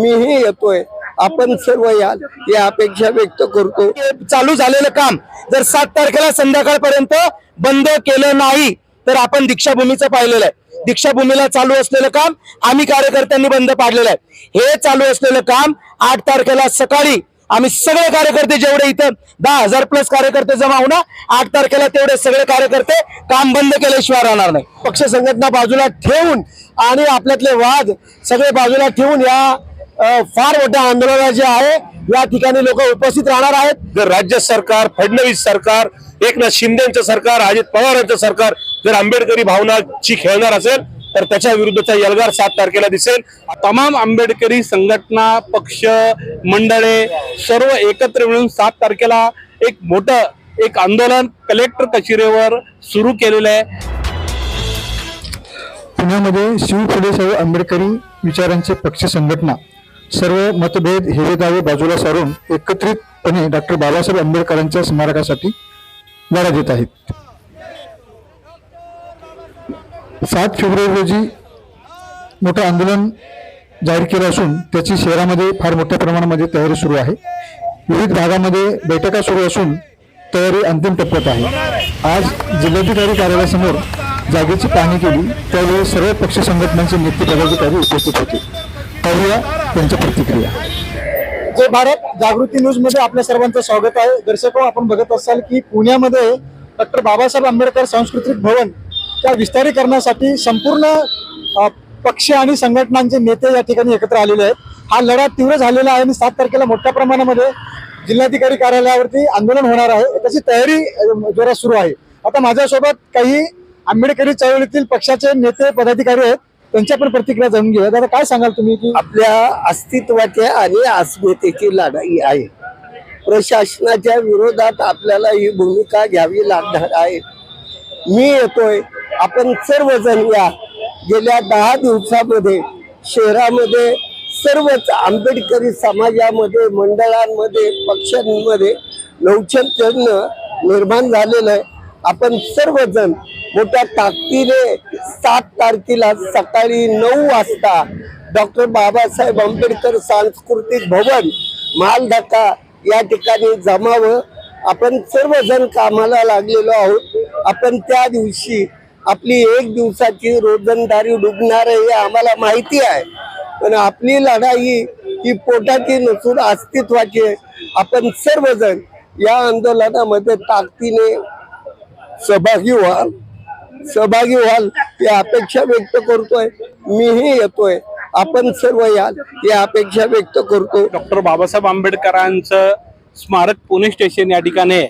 मीही येतोय. आपण सर्व याल ही अपेक्षा व्यक्त करतो. चालू झालेलं काम जर सात तारखेला संध्याकाळपर्यंत बंद केलं नाही तर आपण दीक्षाभूमीचं पाहिलेलं आहे. दीक्षाभूमीला चालू असलेलं काम आम्ही कार्यकर्त्यांनी बंद पाडलेलं आहे. हे चालू असलेलं काम आठ तारखेला सकाळी आम्ही सगळे कार्यकर्ते जेवढे इथं दहा हजार प्लस कार्यकर्ते जमा होणार आठ तारखेला तेवढे सगळे कार्यकर्ते काम बंद केल्याशिवाय राहणार नाही. पक्ष संघटना बाजूला ठेवून आणि आपल्यातले वाद सगळे बाजूला ठेवून या फार मोठ्या आंदोलना जे आहे या ठिकाणी लोक उपस्थित राहणार आहेत. जर राज्य सरकार फडणवीस सरकार एकनाथ शिंदेचं सरकार अजित पवारांचं सरकार जर आंबेडकरी भावनाची खेळणार असेल तर त्याच्या विरुद्धचा यलगार सात तारखेला दिसेल. तमाम आंबेडकरी संघटना पक्ष मंडळे सर्व एकत्र मिळून सात तारखेला एक मोठं एक आंदोलन कलेक्टर कचेरीवर सुरू केलेलं आहे. पुण्यामध्ये शिव फुले साहेब आंबेडकरी विचारांचे पक्ष संघटना सर्व मतभेद हिरेदावे बाजूला सारून एकत्रितपणे डॉक्टर बाबासाहेब आंबेडकरांच्या स्मारकासाठी लढा देत आहेत. सात फेब्रुवारी रोजी मोठं आंदोलन जाहीर केलं असून त्याची शहरामध्ये फार मोठ्या प्रमाणामध्ये तयारी सुरू आहे. विविध भागामध्ये बैठका सुरू असून तयारी अंतिम टप्प्यात आहे. आज जिल्हाधिकारी कार्यालयासमोर जागेची पाहणी केली. त्यावेळी सर्व पक्ष संघटनांचे नेते पदाधिकारी उपस्थित होते. पाहूया त्यांच्या प्रतिक्रिया. जय भारत. जागृती न्यूजमध्ये आपल्या सर्वांचं स्वागत आहे. दर्शको आपण बघत असाल की पुण्यामध्ये डॉक्टर बाबासाहेब आंबेडकर सांस्कृतिक भवन त्या विस्तारीकरणासाठी संपूर्ण पक्ष आणि संघटनांचे नेते या ठिकाणी एकत्र आलेले आहेत. हा लढा तीव्र झालेला आहे आणि सात तारखेला मोठ्या प्रमाणामध्ये जिल्हाधिकारी कार्यालयावरती आंदोलन होणार आहे. त्याची तयारी जोरात सुरू आहे. आता माझ्यासोबत काही आंबेडकरी चळवळीतील पक्षाचे नेते पदाधिकारी आहेत. त्यांच्या पण प्रतिक्रिया जाणून घेऊया. दादा काय सांगाल तुम्ही की आपल्या अस्तित्वाच्या आणि अस्मितेची लढाई आहे. प्रशासनाच्या विरोधात आपल्याला ही भूमिका घ्यावी लागणार आहे. मी येतोय. आपण सर्वजण या. गेल्या दहा दिवसामध्ये शहरामध्ये सर्वच आंबेडकरी समाजामध्ये मंडळांमध्ये पक्षांमध्ये लवचत्य निर्माण झालेलं आहे. आपण सर्वजण मोठ्या ताकदीने सात तारखेला सकाळी नऊ वाजता डॉक्टर बाबासाहेब आंबेडकर सांस्कृतिक भवन मालधक्का या ठिकाणी जमावं. आपण सर्वजण कामाला लागलेलो आहोत. आपण त्या दिवशी आपली एक दिवसाची रोजंदारी डुबणार आहे हे आम्हाला माहिती आहे. पण आपली लढाई ही पोटाची नसून अस्तित्वाची आहे. आपण सर्वजण या आंदोलनामध्ये ताकदीने सहभागी व्हाल सहभागी व्हाल ही अपेक्षा व्यक्त करतोय. मीही येतोय. आपण सर्व याल ही अपेक्षा व्यक्त करतो. डॉक्टर बाबासाहेब आंबेडकरांचं स्मारक पुणे स्टेशन या ठिकाणी आहे.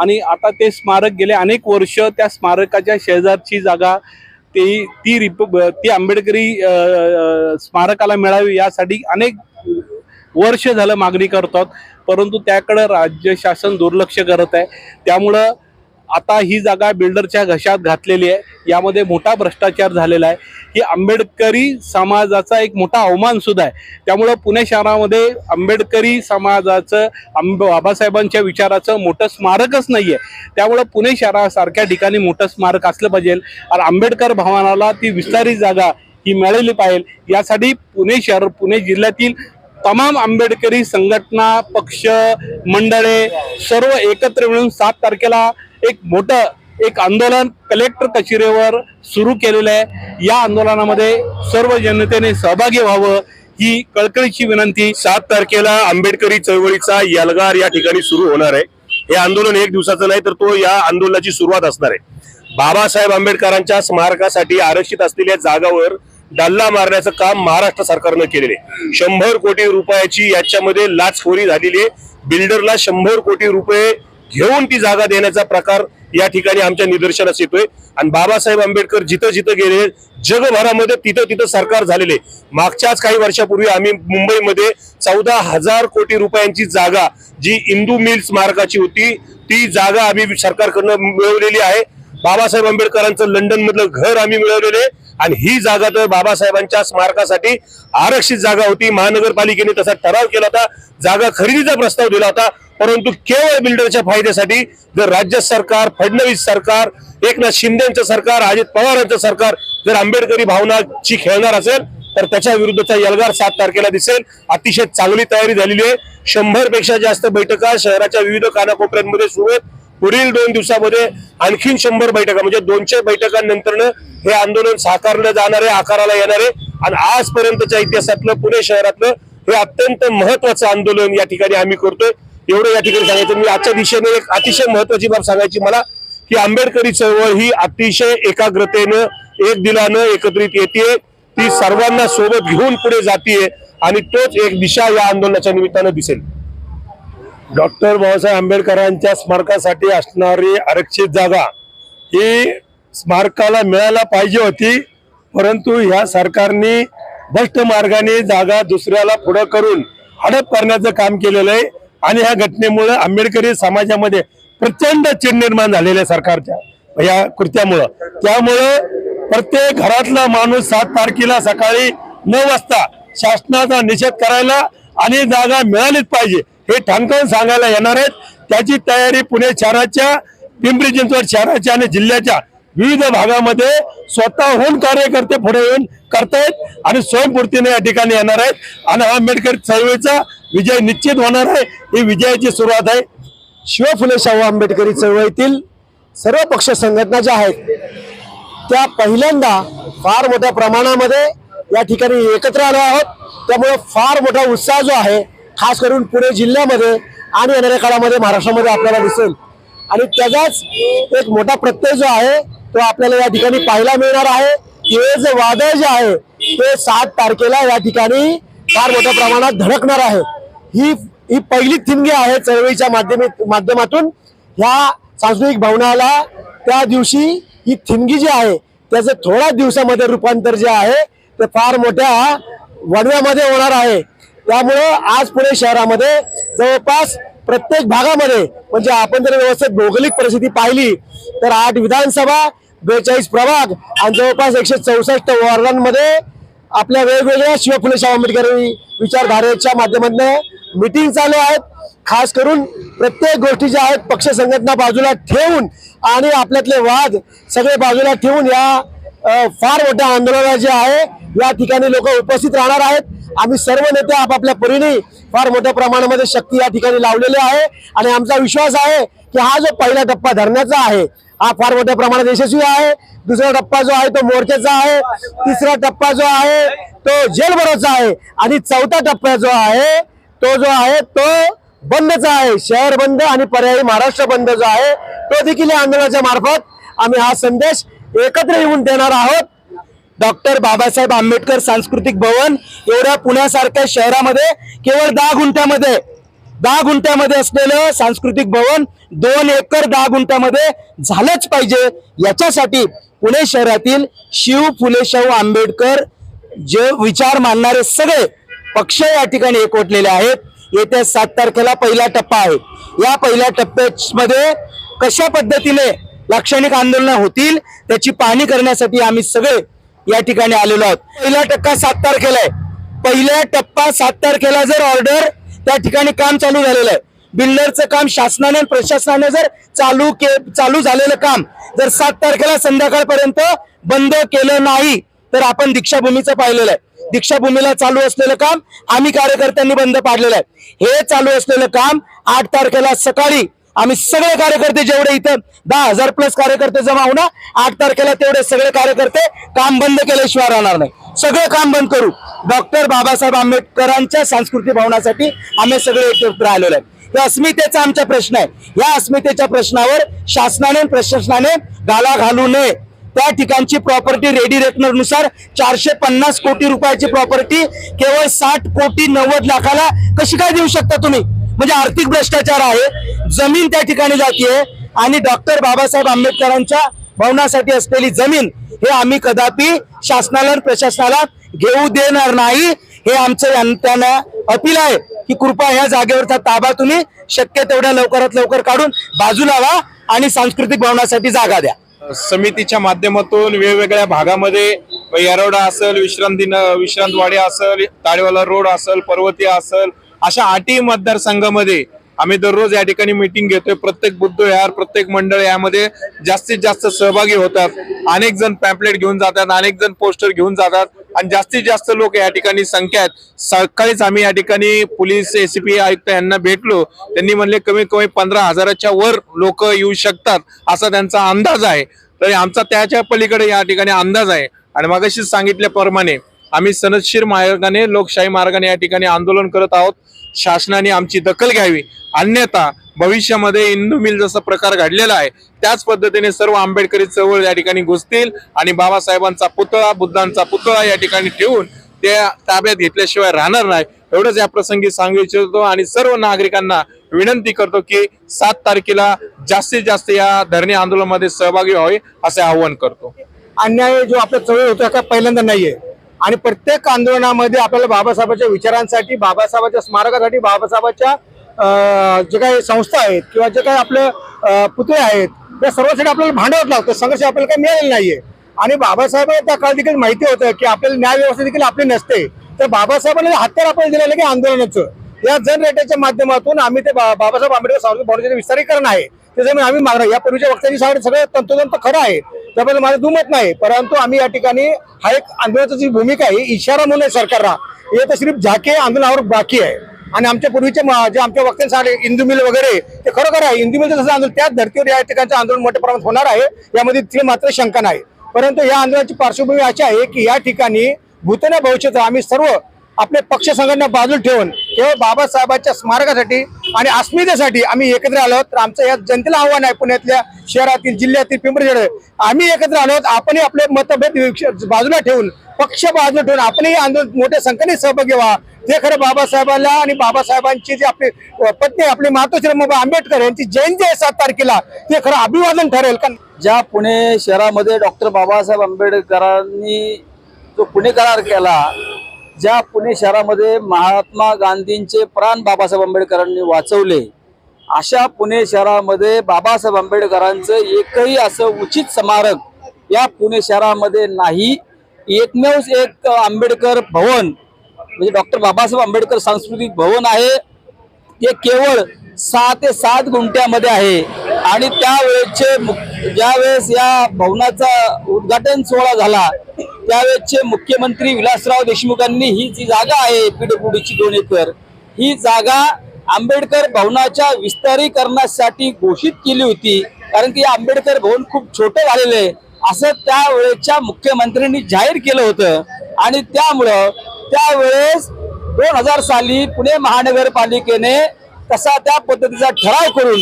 आणि आता ते स्मारक गेले अनेक वर्ष त्या स्मारकाच्या शेजारची जागा ती ती रिप ती आंबेडकरी स्मारकाला मिळावी यासाठी अनेक वर्ष झालं मागणी करतात. परंतु त्याकडं राज्य शासन दुर्लक्ष करत आहे. त्यामुळं आता ही जागा बिल्डरच्या घशात घातलेली आहे. यामध्ये मोठा भ्रष्टाचार झालेला आहे. ही आंबेडकरी समाजाचा एक मोठा अवमान सुद्धा आहे. त्यामुळं पुणे शहरामध्ये आंबेडकरी समाजाचं आंब बाबासाहेबांच्या विचाराचं मोठं स्मारकच नाही आहे त्यामुळं पुणे शहरासारख्या ठिकाणी मोठं स्मारक असलं पाहिजे. आणि आंबेडकर भवनाला ती विस्तारित जागा ही मिळाली पाहिजे. यासाठी पुणे शहर पुणे जिल्ह्यातील तमाम आंबेडकरी संघटना पक्ष मंडळे सर्व एकत्र मिळून सात तारखेला एक मोठं एक आंदोलन कलेक्टर कचेरीवर सुरू केलेलं आहे. या आंदोलनामध्ये सर्व जनतेने सहभागी व्हावं ही कळकळीची विनंती. सात तारखेला आंबेडकरी चळवळीचा यलगार या ठिकाणी सुरू होणार आहे. हे आंदोलन एक दिवसाचं नाही तर तो या आंदोलनाची सुरुवात असणार आहे. बाबासाहेब आंबेडकरांच्या स्मारकासाठी आरक्षित असलेल्या जागावर डल्ला मारण्याचं काम महाराष्ट्र सरकारनं केलेले शंभर कोटी रुपयाची याच्यामध्ये लाचखोरी झालेली आहे. बिल्डरला शंभर कोटी रुपये घेऊन ती जागा देण्याचा प्रकार या ठिकाणी आमच्या निदर्शनास येतोय. आणि बाबासाहेब आंबेडकर जिथं जिथं गेले जगभरामध्ये तिथं तिथं सरकार झालेले. मागच्याच काही वर्षापूर्वी आम्ही मुंबईमध्ये चौदा हजार कोटी रुपयांची जागा जी इंदू मिल स्मारकाची होती ती जागा आम्ही सरकारकडनं मिळवलेली आहे. बाबासाहेब आंबेडकरांचं लंडन मधलं घर आम्ही मिळवलेलं. आहे आणि ही जागा तर बाबासाहेबांच्या स्मारकासाठी आरक्षित जागा होती. महानगरपालिकेने तसा ठराव केला होता. जागा खरेदीचा प्रस्ताव दिला होता. परंतु केवळ बिल्डरच्या फायद्यासाठी जर राज्य सरकार फडणवीस सरकार एकनाथ शिंदेचं सरकार अजित पवारांचं सरकार जर आंबेडकरी भावनाची खेळणार असेल तर त्याच्या विरुद्धचा यलगार सात तारखेला दिसेल. अतिशय चांगली तयारी झालेली आहे. शंभरपेक्षा जास्त बैठका शहराच्या विविध कानाकोपऱ्यांमध्ये सुरू आहेत. पुढील दोन दिवसामध्ये आणखीन शंभर बैठका म्हणजे दोनशे बैठकांनंतर हे आंदोलन साकारलं जाणार आहे आकाराला येणार आहे. आणि आजपर्यंतच्या इतिहासातलं पुणे शहरातलं हे अत्यंत महत्वाचं आंदोलन या ठिकाणी आम्ही करतोय. एवढं या ठिकाणी सांगायचं. मी आजच्या दिशेने एक अतिशय महत्वाची बाब सांगायची. मला की आंबेडकरी चळवळ ही अतिशय एकाग्रतेनं एक दिलानं एकत्रित येते ती सर्वांना सोबत घेऊन पुढे जातीये आणि तोच एक दिशा या आंदोलनाच्या निमित्तानं दिसेल. डॉक्टर बाबासाहेब आंबेडकरांच्या स्मारकासाठी असणारी आरक्षित जागा ही स्मारकाला मिळायला पाहिजे होती परंतु ह्या सरकारने भ्रष्ट मार्गाने जागा दुसऱ्याला पुढं करून हडप करण्याचं काम केलेलं आहे. आणि ह्या घटनेमुळे आंबेडकरी समाजामध्ये प्रचंड चिड निर्माण झालेलं आहे सरकारच्या या कृत्यामुळं. त्यामुळं प्रत्येक घरातला माणूस सात तारखेला सकाळी नऊ वाजता शासनाचा निषेध करायला आणि जागा मिळालीच पाहिजे हे ठाणकावून सांगायला येणार आहेत. त्याची तयारी पुणे शहराच्या पिंपरी चिंचवड शहराच्या आणि जिल्ह्याच्या विविध भागामध्ये स्वतःहून कार्यकर्ते पुढे येऊन करतायत आणि स्वयंपूर्तीने या ठिकाणी येणार आहेत. आणि हा आंबेडकर चळवळीचा विजय निश्चित होणार आहे. ही विजयाची सुरुवात आहे. शिव फुले शाहू आंबेडकरी चळवळीतील सर्व पक्ष संघटना ज्या आहेत त्या पहिल्यांदा फार मोठ्या प्रमाणामध्ये या ठिकाणी एकत्र आलो आहोत. त्यामुळे फार मोठा उत्साह जो आहे खास करून पुणे जिल्ह्यामध्ये आणि येणाऱ्या काळामध्ये महाराष्ट्रामध्ये आपल्याला दिसेल. आणि त्याचाच एक मोठा प्रत्यय जो आहे तो आपल्याला या ठिकाणी पाहायला मिळणार आहे. हे जे वादळ जे आहे ते सात तारखेला या ठिकाणी फार मोठ्या प्रमाणात धडकणार आहे. ही ही पहिली थिंगी आहे चळवळीच्या माध्यमातून ह्या सांस्कृतिक भवनाला त्या दिवशी ही थिंगी जी आहे त्याचं थोड्या दिवसामध्ये रूपांतर जे आहे ते फार मोठ्या वडव्यामध्ये होणार आहे. त्यामुळं आज पुणे शहरामध्ये जवळपास प्रत्येक भागामध्ये म्हणजे आपण जर व्यवस्थित भौगोलिक परिस्थिती पाहिली तर आठ विधानसभा बेचाळीस प्रभाग आणि जवळपास एकशे चौसष्ट वॉर्डांमध्ये आपल्या वेगवेगळ्या शिव फुले आंबेडकर विचारधारेच्या माध्यमातून मिटिंग चालू आहेत. खास करून प्रत्येक गोष्टी ज्या आहेत पक्ष संघटना बाजूला ठेवून आणि आपल्यातले वाद सगळे बाजूला ठेवून या फार मोठ्या आंदोलना जे आहे या ठिकाणी लोक उपस्थित राहणार आहेत. आम्ही सर्व नेते आपापल्या परीने फार मोठ्या प्रमाणामध्ये शक्ती या ठिकाणी लावलेली आहे. आणि आमचा विश्वास आहे की हा जो पहिला टप्पा धरण्याचा आहे हा फार मोठ्या प्रमाणात यशस्वी आहे. दुसरा टप्पा जो आहे तो मोर्चाचा आहे. तिसरा टप्पा जो आहे तो जेलबरोचा आहे. आणि चौथा टप्पा जो आहे तो जो आहे तो बंदचा आहे. शहर बंद आणि पर्यायी महाराष्ट्र बंद जो आहे तो देखील या आंदोलनाच्या मार्फत आम्ही हा संदेश एकत्र येऊन देणार आहोत. डॉक्टर बाबासाहेब आंबेडकर सांस्कृतिक भवन एवढ्या पुण्यासारख्या शहरामध्ये केवळ दहा गुंठ्यामध्ये दहा गुंठ्यामध्ये असलेलं सांस्कृतिक भवन दोन एकर दहा गुंठ्यामध्ये झालंच पाहिजे. याच्यासाठी पुणे शहरातील शिव फुले शाहू आंबेडकर जे विचार मानणारे सगळे पक्ष या ठिकाणी एकवटलेले आहेत. येत्या सात तारखेला पहिला टप्पा आहे. या पहिल्या टप्प्यामध्ये कशा पद्धतीने लाक्षणिक आंदोलन होतील त्याची पाहणी करण्यासाठी आम्ही सगळे या ठिकाणी आलेलो आहोत. पहिला टप्पा सात तारखेला आहे. पहिल्या टप्पा सात तारखेला जर ऑर्डर त्या ठिकाणी काम चालू झालेलं आहे. बिल्डरचं काम शासनाने प्रशासनाने जर चालू के चालू झालेलं काम जर सात तारखेला संध्याकाळपर्यंत बंद केलं नाही तर आपण दीक्षाभूमीचं पाहिलेलं आहे. दीक्षाभूमीला चालू असलेलं काम आम्ही कार्यकर्त्यांनी बंद पाडलेलं आहे. हे चालू असलेलं काम आठ तारखेला सकाळी आम्ही सगळे कार्यकर्ते जेवढे इथं दहा हजार प्लस कार्यकर्ते जमा होणार ना आठ तारखेला तेवढे सगळे कार्यकर्ते काम बंद केल्याशिवाय राहणार नाही. सगळं काम बंद करू. डॉक्टर बाबासाहेब आंबेडकरांच्या सांस्कृतिक भवनासाठी आम्ही सगळे एकत्र राहिलेलो आहे. या अस्मितेचा आमचा प्रश्न आहे. या अस्मितेच्या प्रश्नावर शासनाने प्रशासनाने गाला घालू नये. त्या ठिकाणची प्रॉपर्टी रेडी रेकनरनुसार चारशे पन्नास कोटी रुपयाची प्रॉपर्टी केवळ साठ कोटी नव्वद लाखाला कशी काय देऊ शकता तुम्ही? म्हणजे आर्थिक भ्रष्टाचार आहे जमीन त्या ठिकाणी जातीये आणि डॉक्टर बाबासाहेब आंबेडकरांच्या भवनासाठी असलेली जमीन हे आम्ही कदापि शासनाला प्रशासनाला घेऊ देणार नाही. हे आमचं त्यांना अपील आहे की कृपा ह्या जागेवरचा ताबा तुम्ही शक्य तेवढ्या लवकरात लवकर काढून बाजूला व्हा आणि सांस्कृतिक भवनासाठी जागा द्या. समितीच्या माध्यमातून वेगवेगळ्या भागामध्ये येरवडा असेल विश्रांती विश्रांतवाडी असेल ताळेवाला रोड असेल पर्वती असेल अशा आठही मतदारसंघामध्ये आम्ही दररोज या ठिकाणी मिटिंग घेतोय. प्रत्येक बुद्ध विहार प्रत्येक मंडळ यामध्ये जास्तीत जास्त सहभागी होतात. अनेक जण पॅम्पलेट घेऊन जातात अनेक जण पोस्टर घेऊन जातात. आणि जास्तीत जास्त लोक या ठिकाणी संख्या आहेत. सकाळीच आम्ही या ठिकाणी पोलीस एसीपी आयुक्त यांना भेटलो. त्यांनी म्हणले कमीत कमी पंधरा हजाराच्या वर लोक येऊ शकतात असा त्यांचा अंदाज आहे. तरी आमचा त्याच्या पलीकडे या ठिकाणी अंदाज आहे. आणि मगाशीच सांगितल्याप्रमाणे आम्ही सनदशीर मार्गाने लोकशाही मार्गाने या ठिकाणी आंदोलन करत आहोत. शासनाने आमची दखल घ्यावी. अन्यथा भविष्यामध्ये इंदू मिल जसा प्रकार घडलेला आहे त्याच पद्धतीने सर्व आंबेडकरी चळवळ या ठिकाणी घुसतील आणि बाबासाहेबांचा पुतळा बुद्धांचा पुतळा या ठिकाणी ठेवून ते ताब्यात घेतल्याशिवाय राहणार नाही. एवढंच या प्रसंगी सांगू इच्छितो आणि सर्व नागरिकांना विनंती करतो की सात तारखेला जास्तीत जास्त या धरणे आंदोलनामध्ये सहभागी व्हावे असे आवाहन करतो. अन्याय जो आपल्या चळवळ होतो का पहिल्यांदा नाहीये. आणि प्रत्येक आंदोलनामध्ये आपल्याला बाबासाहेबांच्या विचारांसाठी बाबासाहेबांच्या स्मारकासाठी बाबासाहेबांच्या जे काही संस्था आहेत किंवा जे काही आपले पुतळे आहेत त्या सर्वांसाठी आपल्याला भांडवत लागतं. संघर्ष आपल्याला काही मिळालेलं नाहीये. आणि बाबासाहेबांना त्या काळात देखील माहिती होतं की आपल्याला न्याय व्यवस्था देखील आपली नसते. तर बाबासाहेबांनी हत्यार आपल्याला दिलेलं की आंदोलनाचं. या जनरेटरच्या माध्यमातून आम्ही ते बाबासाहेब आंबेडकर सामाजिक फाउंडेशन विस्तारीकरण आहे. त्याच्यामुळे आम्ही मागणं या पूर्वीच्या वक्त्यांची सांगणं सगळं तंतोतंत खरं आहे. त्याबद्दल माझं दुमत नाही. परंतु आम्ही या ठिकाणी हा एक आंदोलनाची जी भूमिका आहे इशारा म्हणून आहे सरकारला हे तर सिर्फ झाके आंदोलनावर बाकी आहे. आणि आमच्या पूर्वीचे जे आमच्या वक्त्यांनी सांगले इंदू मिल वगैरे ते खरोखर आहे. इंदू मिलचं जसं आंदोलन त्याच धर्तीवर या ठिकाणचं आंदोलन मोठ्या प्रमाणात होणार आहे. यामध्ये तिथे मात्र शंका नाही. परंतु या आंदोलनाची पार्श्वभूमी अशी आहे की या ठिकाणी भूतन भविष्यात आम्ही सर्व आपले पक्ष संघटना बाजूला ठेवून केवळ बाबासाहेबांच्या स्मारकासाठी आणि अस्मितेसाठी आम्ही एकत्र आलो तर आमचं या जनतेला आव्हान आहे पुण्यातल्या शहरातील जिल्ह्यातील पिंपरी आम्ही एकत्र आलो आपणही आपले मतभेद बाजूला ठेवून पक्ष बाजूला ठेवून आपणही आंदोलन मोठ्या संख्येने सहभागी व्हा. ते खरं बाबासाहेबांना आणि बाबासाहेबांची जी आपली पत्नी आपली मातोश्री रमाबाई आंबेडकर यांची जयंती आहे सात तारखेला ते खरं अभिवादन ठरेल. कारण ज्या पुणे शहरामध्ये डॉक्टर बाबासाहेब आंबेडकरांनी जो पुणे करार केला ज्या पुणे शहरामध्ये महात्मा गांधींचे प्राण बाबासाहेब आंबेडकरांनी वाचवले अशा पुणे शहरामध्ये बाबासाहेब आंबेडकरांचं एकही असं उचित स्मारक या पुणे शहरामध्ये नाही. एकमेव एक आंबेडकर भवन म्हणजे डॉक्टर बाबासाहेब आंबेडकर सांस्कृतिक भवन आहे. ते केवळ सहा ते सात गुंठ्यामध्ये आहे. आणि त्यावेळेचे ज्यावेळेस या भवनाचा उद्घाटन सोहळा झाला त्यावेळेचे मुख्यमंत्री विलासराव देशमुखांनी ही जी जागा आहे पीडब्ल्यूडीची दोन एकर ही जागा आंबेडकर भवनाच्या विस्तारीकरणासाठी घोषित केली होती. कारण की आंबेडकर भवन खूप छोटं झालेलं आहे. असं त्यावेळेच्या मुख्यमंत्र्यांनी जाहीर केलं होतं. आणि त्यामुळं त्यावेळेस दोन हजार साली पुणे महानगरपालिकेने तसा त्या पद्धतीचा ठराव करून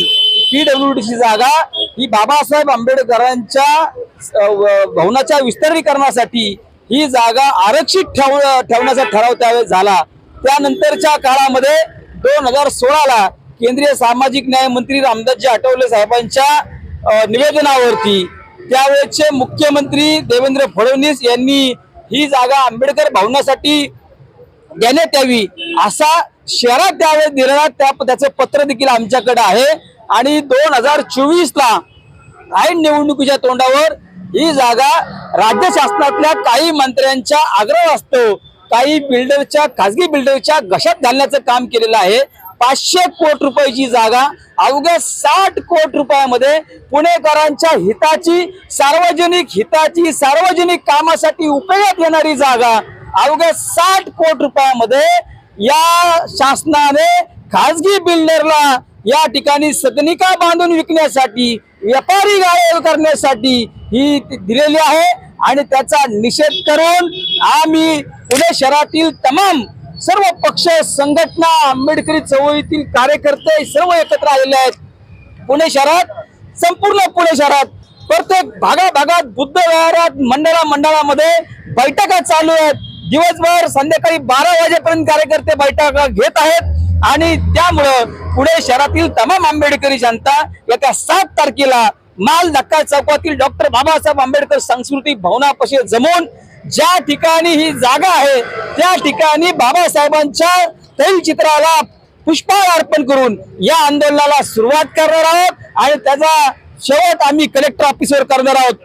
पीडब्ल्यूडीची जागा ही बाबासाहेब आंबेडकरांच्या व- भवनाच्या विस्तारीकरणासाठी ही जागा आरक्षित ठेव ठेवण्याचा ठराव त्यावेळेस झाला. त्यानंतरच्या काळामध्ये दोन हजार सोळाला केंद्रीय सामाजिक न्याय मंत्री रामदासजी आठवले साहेबांच्या निवेदनावरती त्यावेळेचे मुख्यमंत्री देवेंद्र फडणवीस यांनी ही जागा आंबेडकर भवनासाठी देण्यात यावी असा शहरात त्यावेळेस दिलेला त्या त्याचं पत्र देखील आमच्याकडे आहे. आणि दोन हजार चोवीसला ऐन निवडणुकीच्या तोंडावर ही जागा राज्य शासनातल्या काही मंत्र्यांच्या आग्रह असतो. काही बिल्डरच्या खासगी बिल्डरच्या घशात घालण्याचं काम केलेलं आहे. पाचशे कोटी रुपयाची जागा अवघ्या साठ कोटी रुपयामध्ये पुणेकरांच्या हिताची सार्वजनिक हिताची सार्वजनिक कामासाठी उपयोगात येणारी जागा अवघ्या साठ कोटी रुपयामध्ये या शासनाने खासगी बिल्डरला या ठिकाणी सदनिका बांधून विकण्यासाठी व्यापारी गायब करण्यासाठी ही दिलेली आहे आणि त्याचा निषेध करून आम्ही पुणे शहरातील तमाम सर्व पक्ष संघटना आंबेडकरी चळवळीतील कार्यकर्ते सर्व एकत्र आलेले आहेत. पुणे शहरात संपूर्ण पुणे शहरात प्रत्येक भागाभागात बुद्ध विहारात मंडळा मंडळामध्ये बैठका चालू आहेत. दिवसभर संध्याकाळी बारा वाजेपर्यंत कार्यकर्ते बैठका घेत आहेत. आणि त्यामुळं पुणे शहरातील तमाम आंबेडकरी जनता येत्या सात तारखेला माल धक्का चौकातील डॉक्टर बाबासाहेब आंबेडकर सांस्कृतिक भवनापाशी जमून ज्या ठिकाणी ही जागा आहे त्या ठिकाणी बाबासाहेबांच्या तैलचित्राला पुष्पहार अर्पण करून या आंदोलनाला सुरुवात करणार आहोत आणि त्याचा शेवट आम्ही कलेक्टर ऑफिसवर करणार आहोत.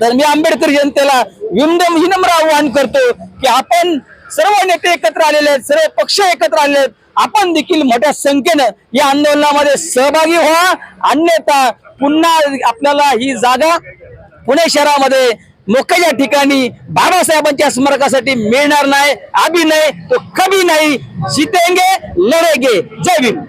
तर मी आंबेडकर जनतेला विनम्र विनम्र आवाहन करतो. की आपण सर्व नेते एकत्र आलेले आहेत सर्व पक्ष एकत्र आलेले आहेत. आपण देखील मोठ्या संख्येनं या आंदोलनामध्ये सहभागी व्हा. अन्यथा पुन्हा आपल्याला ही जागा पुणे शहरामध्ये मोक्याच्या ठिकाणी बाबासाहेबांच्या स्मारकासाठी मिळणार नाही. अभिनय नाही तो कभी नाही. जितेंगे लढेगे. जय भीम.